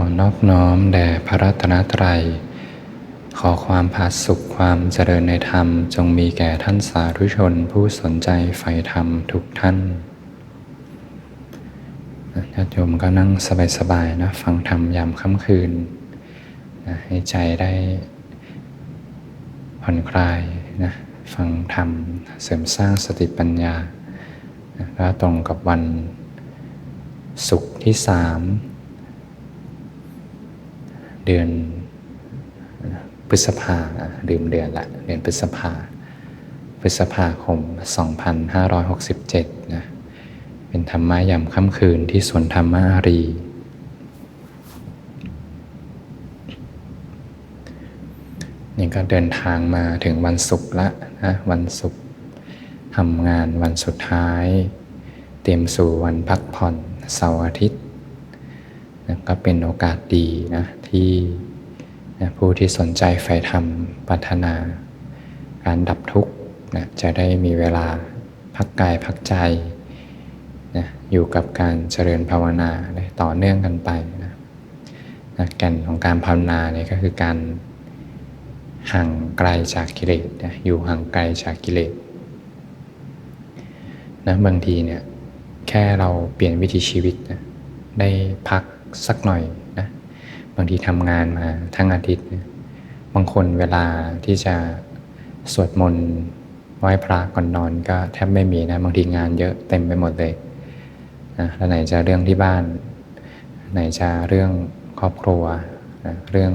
อนอบน้อมแด่พระรัตนตรัย ขอความผาสุขความเจริญในธรรมจงมีแก่ท่านสาธุชนผู้สนใจใฝ่ธรรมทุกท่านญาติโยมก็นั่งสบายๆนะฟังธรรมยามค่ำคืนนะให้ใจได้ผ่อนคลายนะฟังธรรมเสริมสร้างสติปัญญานะแล้วตรงกับวันศุกร์ที่สาม เดือนพฤษภาลืมเดือนละเดือนพฤษภา พฤษภาคม 2567นะเป็นธรรมะยามค่ำคืนที่สวนธรรมอารี นี่ก็เดินทางมาถึงวันศุกร์ละนะวันศุกร์ทำงานวันสุดท้าย เตรียมสู่วันพักผ่อนเสาร์อาทิตย์นะก็เป็นโอกาสดีนะ ที่ผู้ที่สนใจใฝ่ธรรมปัฒนา การดับทุกข์นะจะได้มีเวลาพักกายพักใจนะอยู่กับการเจริญภาวนาต่อเนื่องกันไปนะนะแก่นของการภาวนาเนี่ยก็คือการห่างไกลจากกิเลสนะอยู่ห่างไกลจากกิเลสนะบางทีเนี่ยแค่เราเปลี่ยนวิถีชีวิตนะได้พักสักหน่อย บางทีทำงานมาทั้งอาทิตย์ บางคนเวลาที่จะสวดมนต์ไหว้พระก่อนนอนก็แทบไม่มีนะ บางทีงานเยอะเต็มไปหมดเลยนะแล้วไหนจะเรื่องที่บ้าน ไหนจะเรื่องครอบครัวนะเรื่อง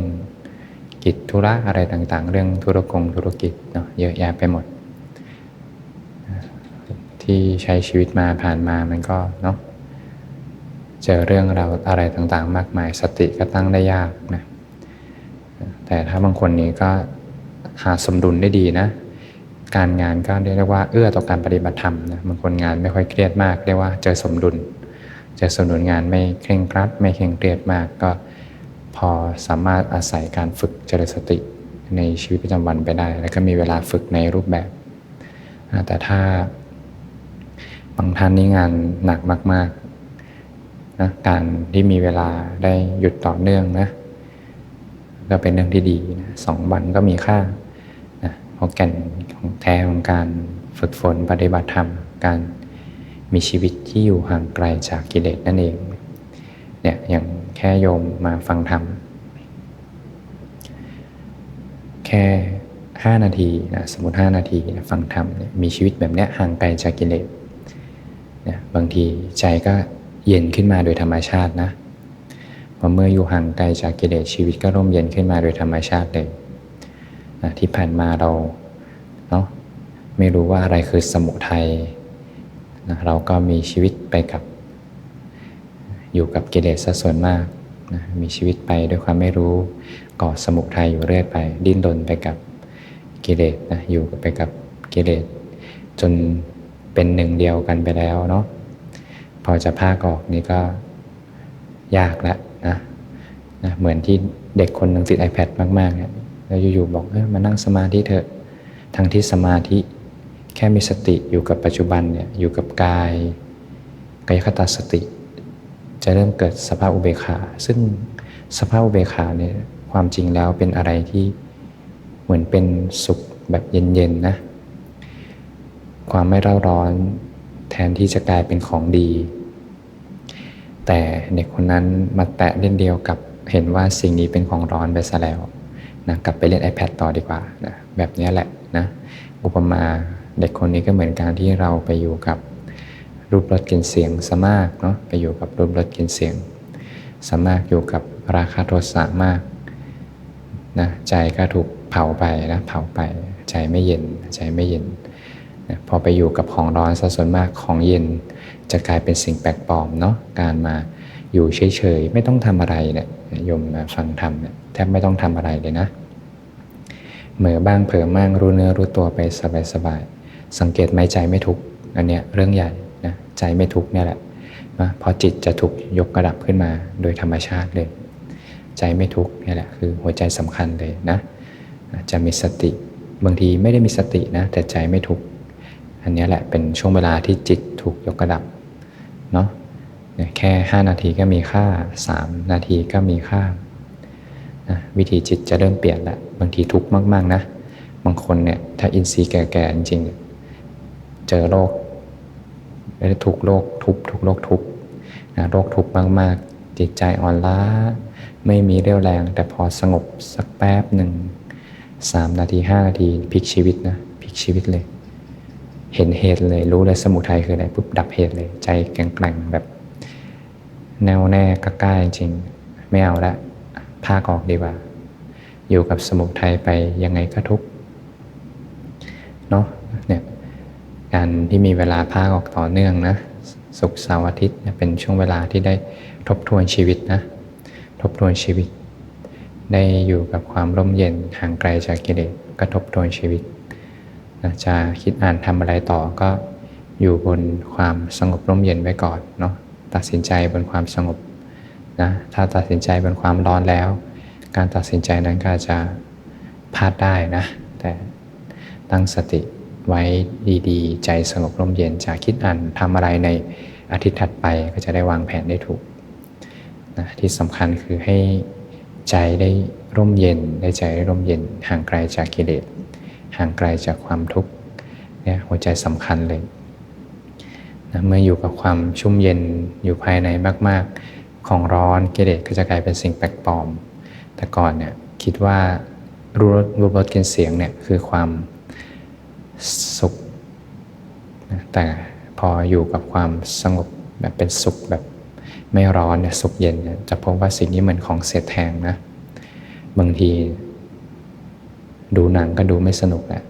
กิจธุระอะไรต่างๆ เรื่องธุรกงธุรกิจเนาะเยอะแยะไปหมด ที่ใช้ชีวิตมาผ่านมามันก็เนาะ เจอเรื่องเราวอะไรต่างๆ มากมาย สติก็ตั้งได้ยากนะแต่ถ้าบางคนนี้ก็หาสมดุลได้ดีนะ การงานก็เรียกว่าเอื้อต่อการปฏิบัติธรรมนะบางคนงานไม่ค่อยเครียดมากเรียกว่าเจอสมดุล เจอสมดุลงานไม่เคร่งครัด ไม่เคร่งเครียดมากก็พอสามารถอาศัยการฝึกเจริญสติในชีวิตประจำวันไปได้ แล้วก็มีเวลาฝึกในรูปแบบ แต่ถ้าบางท่านนี่งานหนักมาก ๆ นะการที่มีเวลาได้หยุดต่อเนื่องนะก็เป็นเรื่องที่ดีนะสองวันก็มีค่านะเพราะแก่นของแท้ของการฝึกฝนปฏิบัติธรรม การมีชีวิตที่อยู่ห่างไกลจากกิเลสนั่นเองเนี่ยอย่างแค่โยมมาฟังธรรม แค่ 5 นาทีนะสมมติ 5 นาทีนะฟังธรรมมีชีวิตแบบเนี้ยห่างไกลจากกิเลสนะบางทีใจก็ เย็นขึ้นมาโดยธรรมชาตินะพอเมื่ออยู่ห่างไกลจากกิเลสชีวิตก็ร่มเย็นขึ้นมาโดยธรรมชาติเลยนะที่ผ่านมาเราเนาะไม่รู้ว่าอะไรคือสมุทัยนะเราก็มีชีวิตไปกับ อยู่กับกิเลสซะส่วนมากนะมีชีวิตไปด้วยความไม่รู้ก่อสมุทัยอยู่เรื่อยไป ดิ้นรนไปกับกิเลสนะอยู่ไปกับกิเลสจนเป็นหนึ่งเดียวกันไปแล้วเนาะ พอจะพากออกนี่ก็ยากแล้วนะนะเหมือนที่เด็กคนหนึ่งติด iPad มากๆเนี่ยแล้วอยู่ๆบอกเออมานั่งสมาธิเถอะทั้งที่สมาธิแค่มีสติอยู่กับปัจจุบันเนี่ยอยู่กับกายกายคตาสติ จะเริ่มเกิดสภาพอุเบกขา ซึ่งสภาพอุเบกขาเนี่ยความจริงแล้วเป็นอะไรที่เหมือนเป็นสุขแบบเย็นๆนะความไม่เร่าร้อน แทนที่จะกลายเป็นของดี แต่เด็กคนนั้นมาแตะเล่นเดียวกับเห็นว่าสิ่งนี้เป็นของร้อนไปซะแล้วนะกลับไปเล่น iPad ต่อดีกว่านะแบบนี้แหละนะอุปมาเด็กคนนี้ก็เหมือนการที่เราไปอยู่กับรูปรสกลิ่นเสียงสมากเนาะไปอยู่กับรูปรสกลิ่นเสียงสมากอยู่กับราคาโทสะมากนะใจก็ถูกเผาไปนะเผาไป ใจไม่เย็นใจไม่เย็น พอไปอยู่กับของร้อนซะส่วนมากของเย็น จะกลายเป็นสิ่งแปลกปลอมเนาะการมาอยู่เฉยๆไม่ต้องทำอะไรเนี่ยโยมมาฟังธรรมเนี่ยแทบไม่ต้องทำอะไรเลยนะเหมือบ้างเผลอมั่งรู้เนื้อรู้ตัวไปสบายๆสังเกตไหมใจไม่ทุกข์อันเนี้ยเรื่องใหญ่นะใจไม่ทุกข์เนี่ยแหละนะพอจิตจะถูกยกกระดับขึ้นมาโดยธรรมชาติเลย ใจไม่ทุกข์นี่แหละคือหัวใจสำคัญเลยนะ จะมีสติบางทีไม่ได้มีสตินะแต่ใจไม่ทุกข์ อันนี้แหละเป็นช่วงเวลาที่จิตถูกยกกระดับเนาะเนี่ยแค่ 5 นาทีก็มีค่า 3 นาทีก็มีค่านะวิธีจิตจะเริ่มเปลี่ยนแล้วบางทีทุกข์มาก ๆ นะ บางคนเนี่ยถ้าอินทรีย์แก่ ๆ จริงๆเจอโรคแล้วถูกโรคทุบถูกโรคทุบนะโรคทุบมากๆ จิตใจอ่อนล้า ไม่มีเรี่ยวแรง แต่พอสงบสักแป๊บหนึ่งสามนาทีห้านาทีพลิกชีวิตนะพลิกชีวิตเลย เห็นเหตุเลยรู้เลยสมุทัยคืออะไรปุ๊บดับเหตุเลย ใจแกร่งๆแบบ แน่วแน่กล้าจริงไม่เอาละพากออกดีกว่า อยู่กับสมุทัยไปยังไงก็ทุกเนาะเนี่ยการที่มีเวลาพากออกต่อเนื่องนะศุกร์เสาร์อาทิตย์เนี่ยเป็นช่วงเวลาที่ได้ทบทวนชีวิตนะ ทบทวนชีวิต ได้อยู่กับความร่มเย็นห่างไกลจากกิเลสก็ทบทวนชีวิต นะจะคิดอ่านทำอะไรต่อก็อยู่บนความสงบร่มเย็นไว้ก่อนเนาะตัดสินใจบนความสงบนะถ้าตัดสินใจบนความร้อนแล้ว การตัดสินใจนั้นก็จะพลาดได้นะ แต่ตั้งสติไว้ดีๆ ใจสงบร่มเย็นจะคิดอ่านทำอะไรในอาทิตย์ถัดไปก็จะได้วางแผนได้ถูกนะที่สำคัญคือให้ใจได้ร่มเย็นได้ใจได้ร่มเย็นห่างไกลจากกิเลส ห่างไกลจากความทุกข์เนี่ยหัวใจสำคัญเลยนะเมื่ออยู่กับความชุ่มเย็นอยู่ภายในมาก ๆ ของร้อนกิเลสก็จะกลายเป็นสิ่งแปลกปลอม แต่ก่อนเนี่ยคิดว่ารูปรูปรสกลิ่นเสียงเนี่ยคือความสุขนะแต่พออยู่กับความสงบแบบเป็นสุขแบบไม่ร้อนเนี่ยสุขเย็นเนี่ยจะพบว่าสิ่งนี้เหมือนของเศษแทงนะบางที ดูหนังก็ดูไม่สนุกแหละ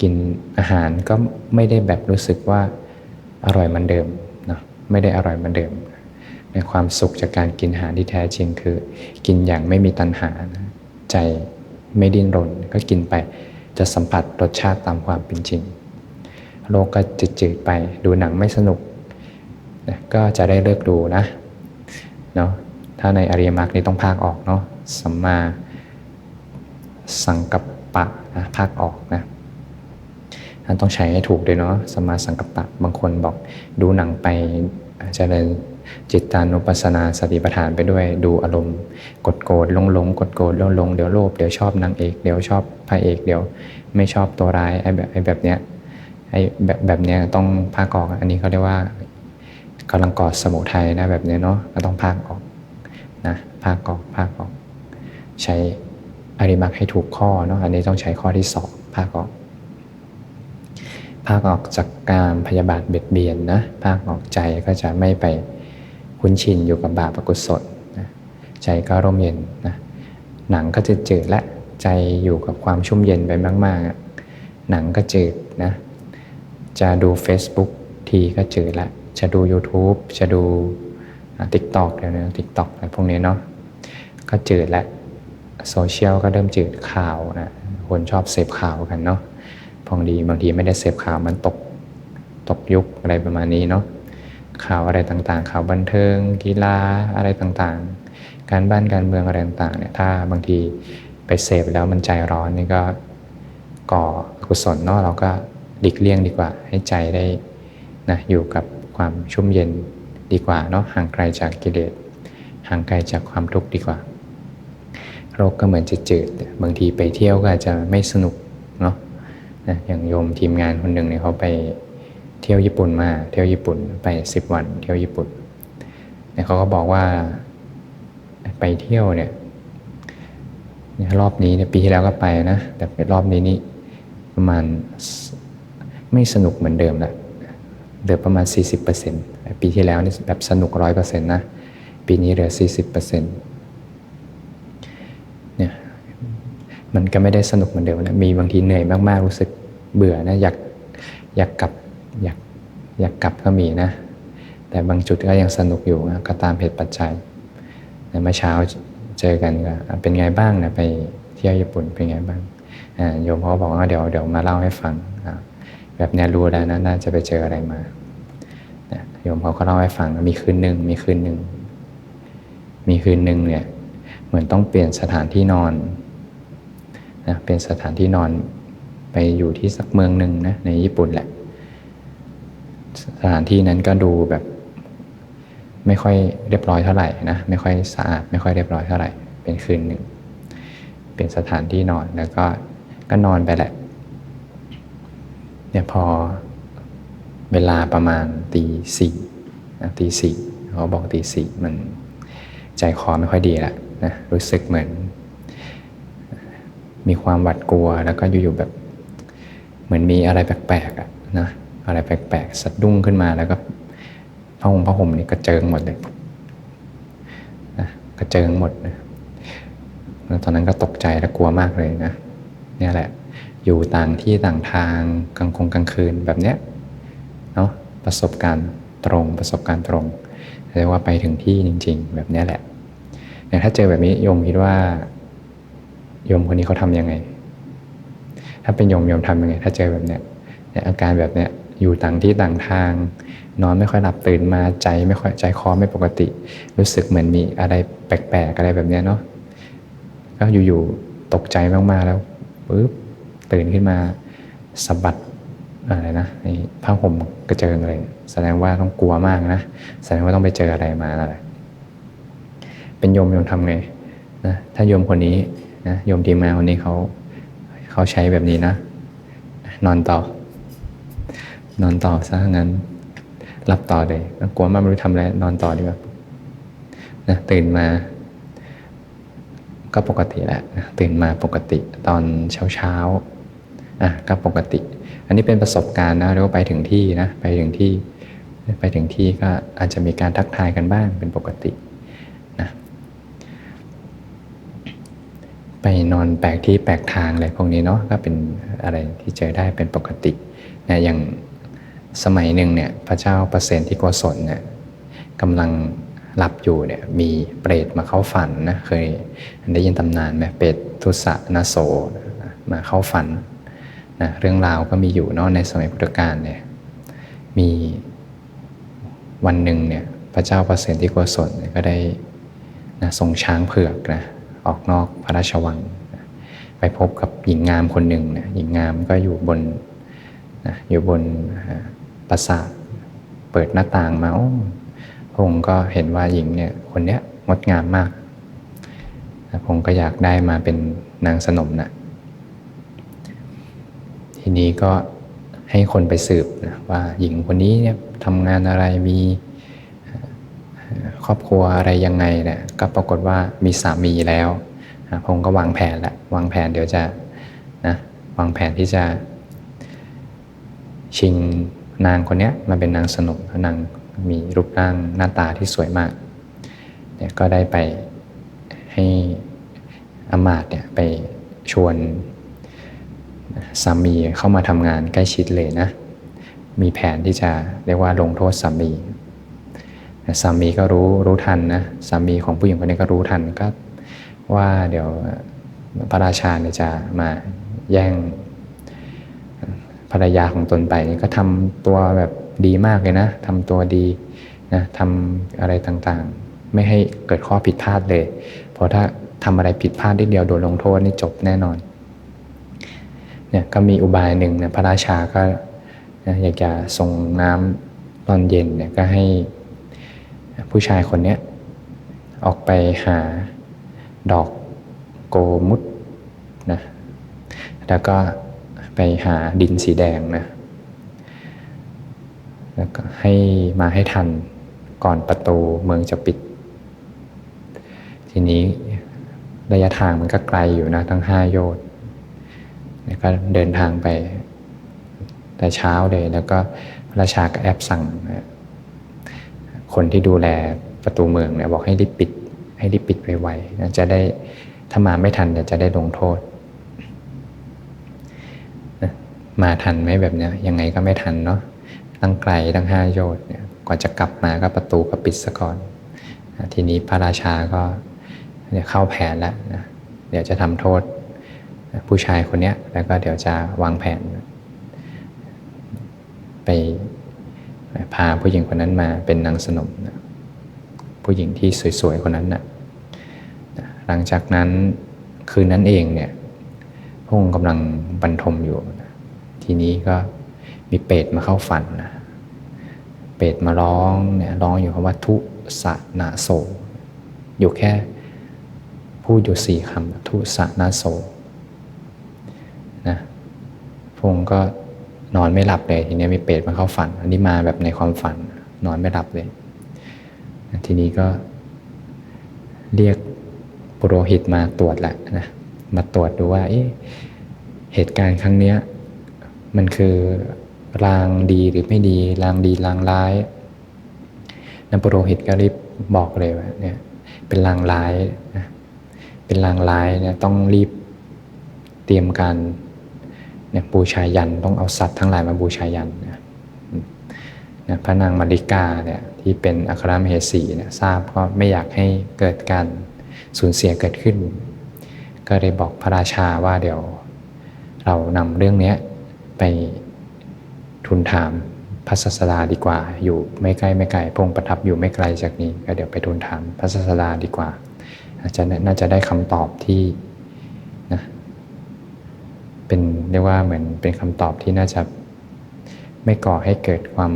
กินอาหารก็ไม่ได้แบบรู้สึกว่าอร่อยเหมือนเดิมเนาะไม่ได้อร่อยเหมือนเดิมในความสุขจากการกินอาหารที่แท้จริงคือ กินอย่างไม่มีตัณหานะใจไม่ดิ้นรนก็กินไปจะสัมผัสรสชาติตามความเป็นจริง โลกก็จืดๆไปดูหนังไม่สนุกนะก็จะได้เลิกดูนะเนาะถ้าในอริยมรรคนี้ต้องพากออกเนาะสัมมา สังกัปปะนะพากออกนะท่านต้องใช้ให้ถูกด้วยเนาะสมาสังกัปปะบางคนบอกดูหนังไปเจริญจิตตานุปัสสนาสติปัฏฐานไปด้วยดูอารมณ์กดโกรธลงลงกดโกรธลงลงเดี๋ยวโลภเดี๋ยวชอบนางเอกเดี๋ยวชอบพระเอกเดี๋ยวไม่ชอบตัวร้ายไอ้แบบไอ้แบบเนี้ยไอ้แบบแบบเนี้ยต้องพากออกอันนี้เขาเรียกว่ากำลังกอดสมุทัยนะแบบเนี้ยเนาะก็ต้องพากออกนะพากออกพากออก ใช้ อริมักให้ถูกข้อเนาะอันนี้ต้องใช้ข้อที่สองพากออกพากออกจากการพยาบาทเบียดเบียนนะพากออกใจก็จะไม่ไปคุ้นชินอยู่กับบาปอกุศลนะใจก็ร่มเย็นนะหนังก็จะจืดและใจอยู่กับความชุ่มเย็นไปมากๆหนังก็จืดนะจะดู Facebook ทีก็จืดละจะดู YouTube จะดูติ๊กตอกเดี๋ยวนี้ติ๊กตอกอะไรพวกนี้เนาะก็จืดละ โซเชียลก็เริ่มจืดข่าวนะคนชอบเสพข่าวกันเนาะพองดีบางทีไม่ได้เสพข่าวมันตกตกยุคอะไรประมาณนี้เนาะข่าวอะไรต่างๆ ข่าวบันเทิง กีฬาอะไรต่างๆ การบ้านการเมืองอะไรต่างๆเนี่ยถ้าบางทีไปเสพแล้วมันใจร้อนนี่ก็ก่อกุศลเนาะเราก็หลีกเลี่ยงดีกว่า ให้ใจได้นะอยู่กับความชุ่มเย็นดีกว่าเนาะห่างไกลจากกิเลสห่างไกลจากความทุกข์ดีกว่า โรคก็เหมือนจะจืดบางทีไปเที่ยวก็อาจจะไม่สนุกเนาะนะอย่างโยมทีมงานคนหนึ่งเนี่ยเขาไปเที่ยวญี่ปุ่นมาเที่ยวญี่ปุ่นไปสิบวัน เที่ยวญี่ปุ่นเนี่ยเขาก็บอกว่าไปเที่ยวเนี่ยรอบนี้เนี่ยปีที่แล้วก็ไปนะ แต่รอบนี้นี่ประมาณไม่สนุกเหมือนเดิมละเหลือประมาณ 40%ปีที่แล้วนี่แบบสนุก 100%นะ ปีนี้เหลือ 40%เนี่ย มันก็ไม่ได้สนุกเหมือนเดิมนะมีบางทีเหนื่อยมากๆรู้สึกเบื่อนะอยากอยากกลับอยากอยากกลับก็มีนะ แต่บางจุดก็ยังสนุกอยู่นะก็ตามเหตุปัจจัยเมื่อเช้าเจอกันก็เป็นไงบ้างนะไปเที่ยวญี่ปุ่นเป็นไงบ้างโยมเขาบอกว่าเดี๋ยวเดี๋ยวมาเล่าให้ฟังแบบนี้รู้แล้วนะน่าจะไปเจออะไรมาโยมเขาก็เล่าให้ฟังมีคืนหนึ่งมีคืนหนึ่งมีคืนหนึ่งเนี่ยเหมือนต้องเปลี่ยนสถานที่นอน นะเป็นสถานที่นอนไปอยู่ที่สักเมืองหนึ่งนะในญี่ปุ่นแหละ สถานที่นั้นก็ดูแบบ ไม่ค่อยเรียบร้อยเท่าไหร่นะไม่ค่อยสะอาดไม่ค่อยเรียบร้อยเท่าไหร่เป็นคืนหนึ่งเป็นสถานที่นอนแล้วก็ก็นอนไปแหละเนี่ยพอเวลาประมาณตีสี่นะตีสี่เขาบอกตีสี่มันใจคอไม่ค่อยดีละนะรู้สึกเหมือน มีความหวาดกลัว แล้วก็อยู่ๆแบบ เหมือนมีอะไรแปลกๆอะนะอะไรแปลกๆสะดุ้งขึ้นมาแล้วก็ผ้าห่มผ้าห่มนี่กระเจิงหมดเลยนะกระเจิงหมดนะตอนนั้นก็ตกใจและกลัวมากเลยนะเนี่ยแหละ อยู่ต่างที่ต่างทางกลางคงกลางคืนแบบเนี้ยเนาะประสบการณ์ตรงประสบการณ์ตรงเรียกว่าไปถึงที่จริง ๆ แบบเนี้ยแหละเนี่ยถ้าเจอแบบนี้โยมคิดว่า โยมคนนี้เขาทำยังไง ถ้าเป็นโยมโยมทำยังไง ถ้าเจอแบบเนี้ยอาการแบบเนี้ยอยู่ต่างที่ต่างทาง นอนไม่ค่อยหลับตื่นมาใจไม่ค่อยใจคอไม่ปกติ รู้สึกเหมือนมีอะไรแปลกๆอะไรแบบเนี้ยเนาะก็อยู่ๆตกใจมากๆแล้วปุ๊บตื่นขึ้นมาสะบัดอะไรนะผ้าห่มกระเจิงอะไรแสดงว่าต้องกลัวมากนะ แสดงว่าต้องไปเจออะไรมาอะไรเป็นโยมโยมทำไงนะถ้าโยมคนนี้ นะโยมทีมงานคนนี้เขาเขาใช้แบบนี้นะ นอนต่อ นอนต่อซะงั้น รับต่อเลยกลัวมากไม่รู้ทำอะไรนอนต่อดีกว่านะตื่นมา ก็ปกติแหละนะตื่นมาปกติตอนเช้าเช้าอะก็ปกติ อันนี้เป็นประสบการณ์นะเรียกว่าไปถึงที่นะ ไปถึงที่ ไปถึงที่ก็อาจจะมีการทักทายกันบ้างเป็นปกตินะไป นอนแปลกที่แปลกทางอะไรพวกนี้เนาะก็เป็นอะไรที่เจอได้เป็นปกตินะอย่างสมัยหนึ่งเนี่ยพระเจ้าประเสนที่โกศลเนี่ยกำลังหลับอยู่เนี่ยมีเปรตมาเข้าฝันนะเคยได้ยินตำนานไหมเปรตทุสะนาโสมาเข้าฝันนะเรื่องราวก็มีอยู่เนาะในสมัยพุทธกาลเนี่ยมีวันหนึ่งเนี่ยพระเจ้าประเสนที่โกศลเนี่ยก็ได้นะส่งช้างเผือกนะ ออกนอกพระราชวัง ไปพบกับหญิงงามคนหนึ่งนะหญิงงามก็อยู่บนนะอยู่บนปราสาทเปิดหน้าต่างมาโอ้พระองค์ก็เห็นว่าหญิงเนี่ยคนเนี้ยงดงามมากพระองค์ก็อยากได้มาเป็นนางสนมนะทีนี้ก็ให้คนไปสืบนะว่าหญิงคนนี้เนี่ยทำงานอะไรมี ครอบครัวอะไรยังไงเนี่ยก็ปรากฏว่ามีสามีแล้วพระองค์ก็วางแผนและวางแผนเดี๋ยวจะนะวางแผนที่จะ ชิงนางคนนี้มาเป็นนางสนมนางมีรูปร่างหน้าตาที่สวยมากเนี่ยก็ได้ไปให้อมาตเนี่ยไปชวนสามีเข้ามาทำงานใกล้ชิดเลยนะ มีแผนที่จะเรียกว่าลงโทษสามี สามีก็รู้รู้ทันนะสามีของผู้หญิงคนนี้ก็รู้ทันก็ว่าเดี๋ยวพระราชาเนี่ยจะมาแย่งภรรยาของตนไปก็ทำตัวแบบดีมากเลยนะทำตัวดีนะทำอะไรต่างๆ ไม่ให้เกิดข้อผิดพลาดเลย เพราะถ้าทำอะไรผิดพลาดนิดเดียวโดนลงโทษนี่จบแน่นอนเนี่ยก็มีอุบายหนึ่งนะพระราชาก็นะอยากจะส่งน้ำตอนเย็นเนี่ยก็ให้ ผู้ชายคนนี้ออกไปหาดอกโกมุตนะแล้วก็ไปหาดินสีแดงนะแล้วก็ให้มาให้ทันก่อนประตูเมืองจะปิด ทีนี้ระยะทางมันก็ไกลอยู่นะทั้งห้าโยชน์แล้วก็เดินทางไปแต่เช้าเลย แล้วก็ราชาก็แอบสั่งนะ คนที่ดูแลประตูเมืองเนี่ยบอกให้รีบปิด ให้รีบปิดไวๆจะได้ถ้ามาไม่ทันเดี๋ยวจะได้ลงโทษ มาทันไหมแบบเนี้ยยังไงก็ไม่ทันเนาะตั้งไกลตั้งห้าโยชน์เนี่ยกว่าจะกลับมาก็ประตูก็ปิดซะก่อน ทีนี้พระราชาก็เนี่ยเข้าแผนแล้วนะเดี๋ยวจะทำโทษผู้ชายคนนี้แล้วก็เดี๋ยวจะวางแผน ไป พาผู้หญิงคนนั้นมาเป็นนางสนมนะผู้หญิงที่สวยๆคนนั้นนะหลังจากนั้นคืนนั้นเองเนี่ยพระองค์กำลังบรรทมอยู่นะทีนี้ก็มีเปรตมาเข้าฝันนะเปรตมาร้องเนี่ยร้องอยู่คำว่าทุสะนาโสอยู่แค่พูดอยู่สี่คำทุสะนาโสนะพงก็ นอนไม่หลับเลย ทีนี้มีเปรตมาเข้าฝัน อันนี้มาแบบในความฝัน นอนไม่หลับเลย ทีนี้ก็เรียกปุโรหิตมาตรวจแหละนะมาตรวจดูว่าเหตุการณ์ครั้งนี้มันคือลางดีหรือไม่ดีลางดีลางร้ายนัปุโรหิตก็รีบบอกเลยว่าเนี่ยเป็นลางร้ายนะเป็นลางร้ายเนี่ยต้องรีบเตรียมการ เนี่ยบูชายันต้องเอาสัตว์ทั้งหลายมาบูชายันนะนะพระนางมาริกาเนี่ยที่เป็นอัครมเหสีเนี่ยทราบก็ไม่อยากให้เกิดการสูญเสียเกิดขึ้น ก็เลยบอกพระราชาว่าเดี๋ยวเรานำเรื่องนี้ไปทูลถามพระศาสดาดีกว่า อยู่ไม่ใกล้ไม่ไกลพงประทับอยู่ไม่ไกลจากนี้ ก็เดี๋ยวไปทูลถามพระศาสดาดีกว่าอาจจะน่าจะได้คำตอบที่ เป็นเรียกว่าเหมือนเป็นคำตอบที่น่าจะไม่ก่อให้เกิดความ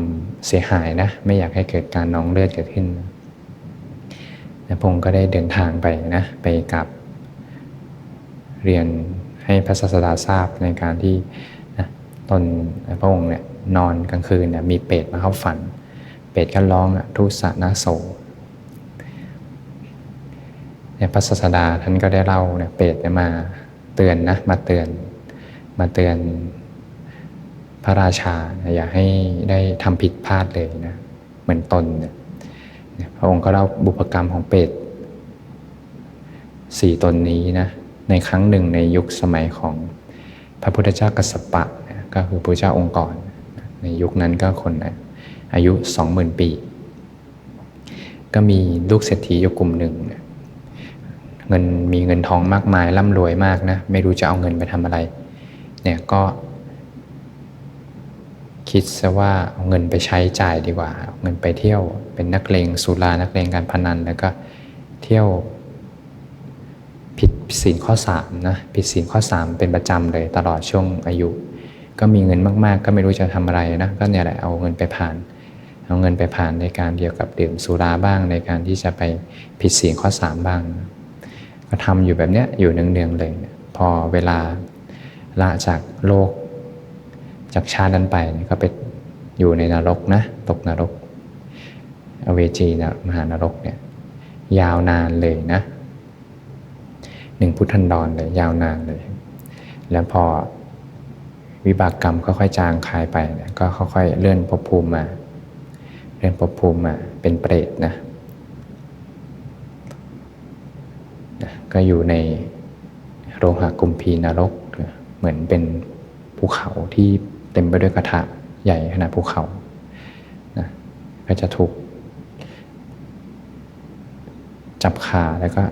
เสียหายนะ ไม่อยากให้เกิดการน้องเลือดเกิดขึ้นนะพงก็ได้เดินทางไปนะไปกับ เรียนให้พระศาสดาทราบในการที่นะตนพระองค์เนี่ยนอนกลางคืนเนี่ยมีเปรตมาเข้าฝัน เปรตก็ร้องทุสะนาโสเนี่ยพระศาสดาท่านก็ได้เล่าเนี่ยเปรตเนี่ยมาเตือนนะมาเตือน มาเตือนพระราชา อย่าให้ได้ทำผิดพลาดเลยนะเหมือนตนเนี่ยพระองค์ก็เล่าบุพกรรมของเปรตสี่ตนนี้นะในครั้งหนึ่งในยุคสมัยของพระพุทธเจ้ากัสสปะก็คือพระเจ้าองค์ก่อน ในยุคนั้นก็คนอายุสองหมื่นปี ก็มีลูกเศรษฐีอยู่กลุ่มหนึ่งเงินมีเงินทองมากมายร่ำรวยมากนะไม่รู้จะเอาเงินไปทำอะไร เนี่ยก็คิดซะว่าเอาเงินไปใช้จ่ายดีกว่าเอาเงินไปเที่ยวเป็นนักเลงสุรานักเลงการพนัน แล้วก็เที่ยวผิดศีลข้อ3นะผิดศีลข้อ 3 เป็นประจำเลยตลอดช่วงอายุ ก็มีเงินมากๆ ก็ไม่รู้จะทำอะไรนะก็เนี่ยแหละเอาเงินไปผ่าน เอาเงินไปผ่านในการเดียวกับดื่มสุราบ้างในการที่จะไปผิดศีลข้อ 3 บ้าง ก็ทำอยู่แบบเนี้ยอยู่เนืองๆเลย พอเวลา ละจากโลก จากชาตินั้นไปก็ไปอยู่ในนรกนะ ตกนรก อเวจีนะมหานรกเนี่ยยาวนานเลยนะหนึ่งพุทธันดรเลยยาวนานเลย แล้วพอวิบากกรรมค่อยๆจางคลายไปนี่ยก็ค่อยๆเลื่อนภพภูมิมา เลื่อนภพภูมิมาเป็นเปรตนะก็อยู่ในโรหะกุมพีนรก เหมือนเป็นภูเขาที่เต็มไปด้วยกระทะใหญ่ขนาดภูเขานะก็จะถูกจับขาแล้วก็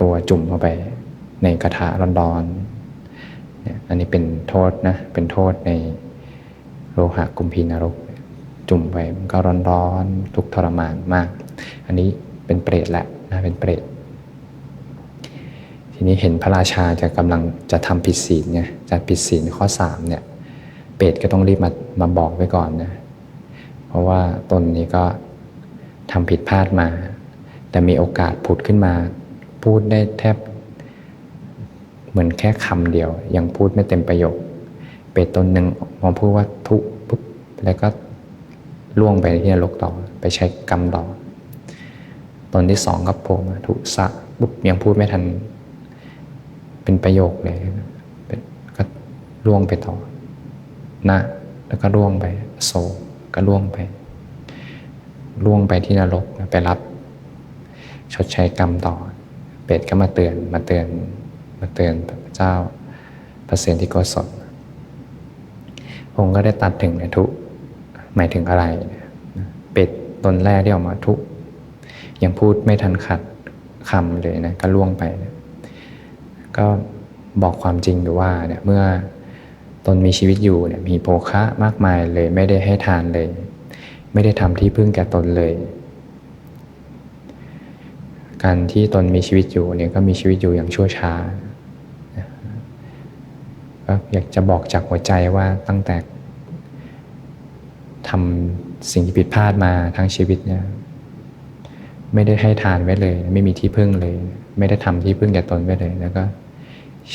ตัวจุ่มเข้าไปในกระทะร้อนๆเนี่ยอันนี้เป็นโทษนะ เป็นโทษในโลหะกุมพีนรก จุ่มไปมันก็ร้อนๆทุกทรมานมาก อันนี้เป็นเปรตแหละนะเป็นเปรต ทีนี้เห็นพระราชาจะกำลังจะทำผิดศีลเนี่ยจะผิดศีลข้อสามเนี่ยเปรตก็ต้องรีบมามาบอกไว้ก่อนนะเพราะว่าตนนี้ก็ทำผิดพลาดมา แต่มีโอกาสผุดขึ้นมา พูดได้แทบ เหมือนแค่คำเดียว ยังพูดไม่เต็มประโยค เปรตตนหนึ่งมองพูดว่าทุปุ๊บแล้วก็ล่วงไปที่นรกต่อไปใช้กรรมต่อตนที่สองก็โผล่มาทุสะปุ๊บยังพูดไม่ทัน เป็นประโยคเลยก็ล่วงไปต่อนะแล้วก็ล่วงไป โศก็ล่วงไป ล่วงไปที่นรกไปรับ ชดใช้กรรมต่อ เป็ดก็มาเตือนมาเตือนมาเตือนพระเจ้าพระเสนที่โกศลองค์ก็ได้ตัดถึงในทุกหมายถึงอะไร เป็ดตนแรกที่ออกมาทุกยังพูดไม่ทันขัดคำเลยนะก็ล่วงไปนะ ก็บอกความจริงดูว่าเนี่ยเมื่อตนมีชีวิตอยู่เนี่ยมีโภคะมากมายเลยไม่ได้ให้ทานเลย ไม่ได้ทำที่พึ่งแก่ตนเลย การที่ตนมีชีวิตอยู่เนี่ยก็มีชีวิตอยู่อย่างชั่วช้าก็อยากจะบอกจากหัวใจว่าตั้งแต่ทำสิ่งที่ผิดพลาดมาทั้งชีวิตเนี่ยไม่ได้ให้ทานไว้เลย ไม่มีที่พึ่งเลย ไม่ได้ทำที่พึ่งแก่ตนไว้เลยแล้วก็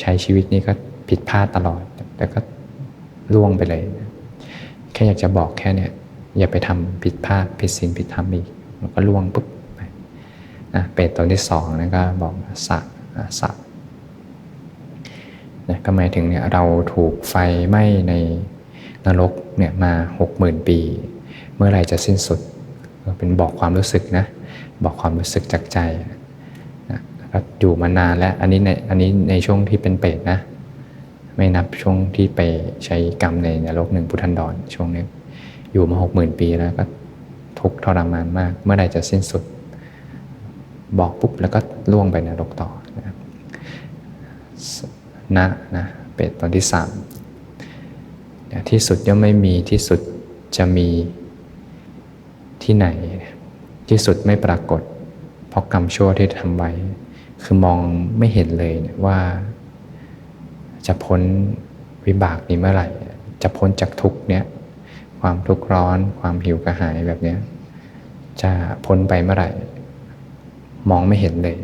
ใช้ชีวิตนี้ก็ผิดพลาดตลอดแล้วก็ล่วงไปเลย แค่อยากจะบอกแค่เนี่ยอย่าไปทำผิดพลาดผิดศีลผิดธรรมอีกแล้วก็ล่วงปุ๊บไปนะเปรตตนที่สองนั่นก็บอกสักสักนะก็หมายถึงเนี่ยเราถูกไฟไหม้ในนรกเนี่ยมาหกหมื่นปี เมื่อไหรจะสิ้นสุด เป็นบอกความรู้สึกนะ บอกความรู้สึกจากใจ ก็อยู่มานานแล้วอันนี้ในอันนี้ในช่วงที่เป็นเปรตนะ ไม่นับช่วงที่ไปใช้กรรมในนรกหนึ่งพุทธันดรช่วงนี้อยู่มาหกหมื่นปีแล้วก็ทุกทรมานมาก เมื่อไหรจะสิ้นสุด บอกปุ๊บแล้วก็ล่วงไปนรกต่อนะดับนะนะเปรตตอนที่สามที่สุดย่อมไม่มีที่สุดจะมีที่ไหน ที่สุดไม่ปรากฏ เพราะกรรมชั่วที่ทำไว้ คือมองไม่เห็นเลยว่าจะพ้นวิบากนี้เมื่อไหร่ จะพ้นจากทุกเนี้ยความทุกข์ร้อน ความหิวกระหายแบบเนี้ยจะพ้นไปเมื่อไหร่ มองไม่เห็นเลย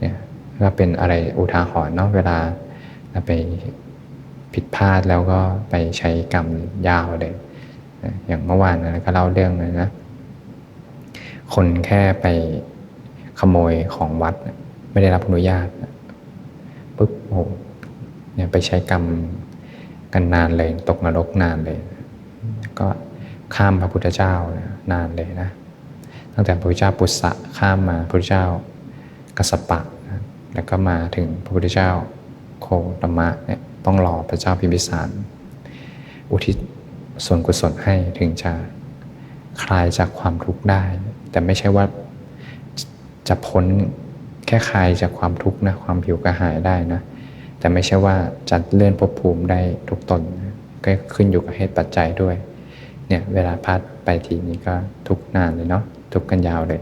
เนี่ยก็เป็นอะไรอุทาหรณ์เนาะเวลาไปผิดพลาดแล้วก็ไปใช้กรรมยาวเลยอย่างเมื่อวานนะก็เล่าเรื่องเลยนะ คนแค่ไปขโมยของวัด ไม่ได้รับอนุญาตปุ๊บโอ้เนี่ยไปใช้กรรมกันนานเลย ตกนรกนานเลย ก็ข้ามพระพุทธเจ้านานเลยนะ ตั้งแต่พระพุทธเจ้าปุษะข้ามมาพระพุทธเจ้ากัสปะนะแล้วก็มาถึงพระพุทธเจ้าโคตมะเนี่ยต้องรอพระเจ้าพิมพิสาร อุทิศส่วนกุศลให้ถึงจะคลายจากความทุกข์ได้ แต่ไม่ใช่ว่าจะพ้น ค่คลายจากความทุกข์นะความผิวกระหายได้นะ แต่ไม่ใช่ว่าจะเลื่อนภพภูมิได้ทุกตนก็ขึ้นอยู่กับเหตุปัจจัยด้วย เนี่ยเวลาพัดไปทีนี้ก็ทุกนานเลยเนาะทุกกันยาวเลย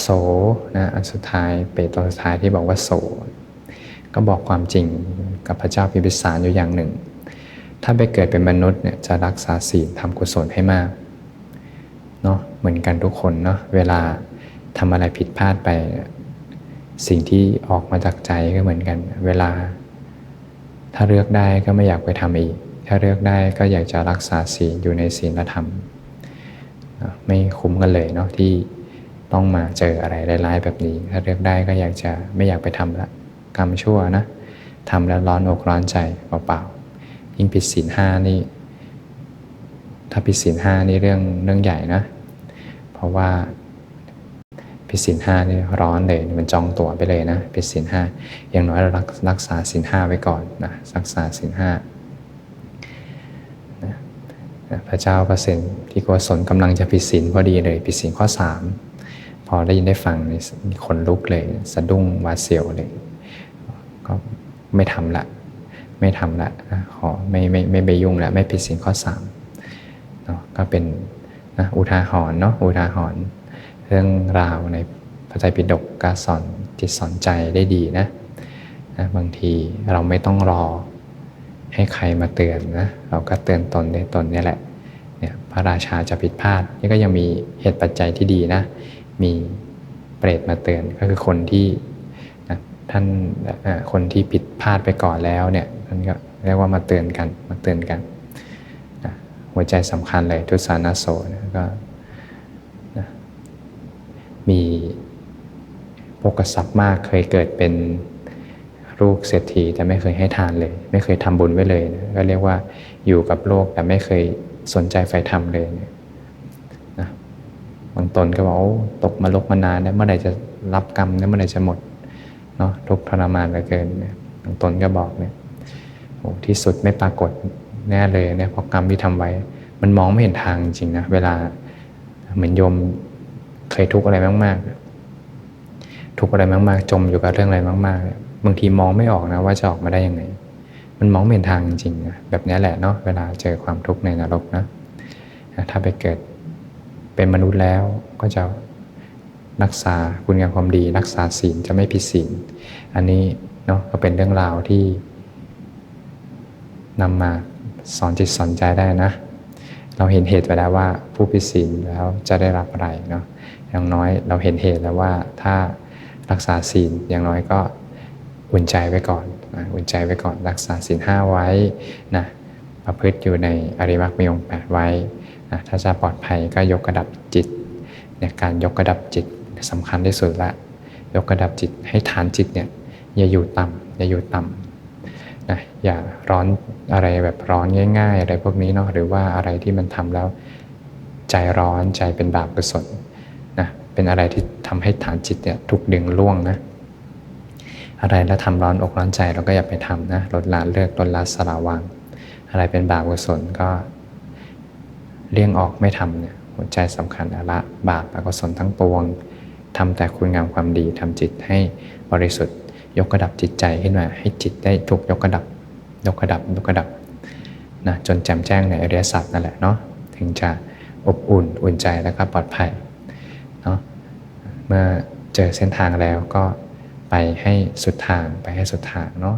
โสนะอันสุดท้ายเปตตัวสุดท้ายที่บอกว่าโส ก็บอกความจริงกับพระเจ้าพิพิสารอยู่อย่างหนึ่ง ถ้าไปเกิดเป็นมนุษย์เนี่ยจะรักษาศีลทำกุศลให้มากเนาะเหมือนกันทุกคนเนาะเวลา ทำอะไรผิดพลาดไป สิ่งที่ออกมาจากใจก็เหมือนกัน เวลา ถ้าเลือกได้ก็ไม่อยากไปทำอีก ถ้าเลือกได้ก็อยากจะรักษาศีลอยู่ในศีลธรรม ไม่คุ้มกันเลยเนาะที่ต้องมาเจออะไรร้ายๆแบบนี้ ถ้าเลือกได้ก็อยากจะไม่อยากไปทำละกรรมชั่วนะทำแล้วร้อนอกร้อนใจเปล่าๆยิ่งผิดศีลห้านี่ ถ้าผิดศีลห้านี่เรื่องเรื่องใหญ่นะ เพราะว่า ผิดศีลห้านี่ร้อนเลยมันจองตั๋วไปเลยนะผิดศีลห้าอย่างน้อยเรารักษาศีลห้าไว้ก่อนนะรักษาศีลห้าพระเจ้าเปอร์เซนต์ที่โกศลกำลังจะผิดศีลพอดีเลยผิดศีลข้อสามพอได้ยินได้ฟังนี่มีคนลุกเลยสะดุ้งวาเสียวเลย ก็ไม่ทำละ ไม่ทำละขอไม่ไม่ไม่ไปยุ่งละไม่ผิดศีลข้อสามเนาะก็เป็นนะอุทาหรณ์เนาะอุทาหรณ์ เรื่องราวในพระไตรปิฎกก็สอนจิตสอนใจได้ดีนะนะ บางทีเราไม่ต้องรอให้ใครมาเตือนนะ เราก็เตือนตนได้ตนนี่แหละเนี่ยพระราชาจะผิดพลาดนี่ก็ยังมีเหตุปัจจัยที่ดีนะ มีเปรตมาเตือนก็คือคนที่นะท่านคนที่ผิดพลาดไปก่อนแล้วเนี่ยท่านก็เรียกว่ามาเตือนกันมาเตือนกันนะหัวใจสำคัญเลยทุสานาโสนะก็ มีโภกทรัพย์มากเคยเกิดเป็นลูกเศรษฐีแต่ไม่เคยให้ทานเลย ไม่เคยทำบุญไว้เลยนะก็เรียกว่าอยู่กับโลกแต่ไม่เคยสนใจไฟธรรมเลยนะบางตนก็บอกตกมาลกมานานแล้วเมื่อไหร่จะรับกรรมแล้วเมื่อไหร่จะหมดเนาะทุกทรมานเหลือเกินเนี่ยบางตนก็บอกเนี่ยโอ้ที่สุดไม่ปรากฏแน่เลยเนี่ยเพราะกรรมที่ทำไว้ มันมองไม่เห็นทางจริงนะเวลาเหมือนโยม เคยทุกข์อะไรมากๆ ทุกข์อะไรมากๆ จมอยู่กับเรื่องอะไรมากๆ บางทีมองไม่ออกนะว่าจะออกมาได้ยังไง มันมองไม่เห็นทางจริงนะแบบนี้แหละเนาะเวลาเจอความทุกข์ในนรกนะถ้าไปเกิดเป็นมนุษย์แล้วก็จะรักษาคุณงามความดี รักษาศีลจะไม่ผิดศีล อันนี้เนาะก็เป็นเรื่องราวที่นำมาสอนจิตสอนใจได้นะ เราเห็นเหตุไปแล้วว่าผู้ผิดศีลแล้วจะได้รับอะไรเนาะ อย่างน้อยเราเห็นเหตุแล้วว่าถ้ารักษาศีลอย่างน้อยก็อุ่นใจไว้ก่อนนะอุ่นใจไว้ก่อนรักษาศีลห้าไว้นะประพฤติอยู่ในอริมักมีองค์แปดไว้นะถ้าจะปลอดภัยก็ยกระดับจิตในยการยกระดับจิตสำคัญที่สุดละ ยกระดับจิตให้ฐานจิตเนี่ยอย่าอยู่ต่ำอย่าอยู่ต่ำนะอย่าร้อนอะไรแบบร้อนง่าย ๆ อะไรพวกนี้เนาะหรือว่าอะไรที่มันทำแล้วใจร้อนใจเป็นบาปกุศล เป็นอะไรที่ทำให้ฐานจิตเนี่ยถูกดึงล่วงนะ อะไรแล้วทำร้อนอกร้อนใจเราก็อย่าไปทำนะลดละเลิกลดละสละวาง อะไรเป็นบาปกุศลก็เลี่ยงออกไม่ทำเนี่ยหัวใจสำคัญอะละบาปอกุศลทั้งปวงทำแต่คุณงามความดีทำจิตให้บริสุทธิ์ ยกระดับจิตใจขึ้นมาให้จิตได้ถูกยกระดับยกระดับยกระดับนะจนแจ่มแจ้งในอริยสัจนั่นแหละเนาะถึงจะอบอุ่นอุ่นใจแล้วก็ปลอดภัย เนาะเมื่อเจอเส้นทางแล้วก็ไปให้สุดทางไปให้สุดทางเนาะ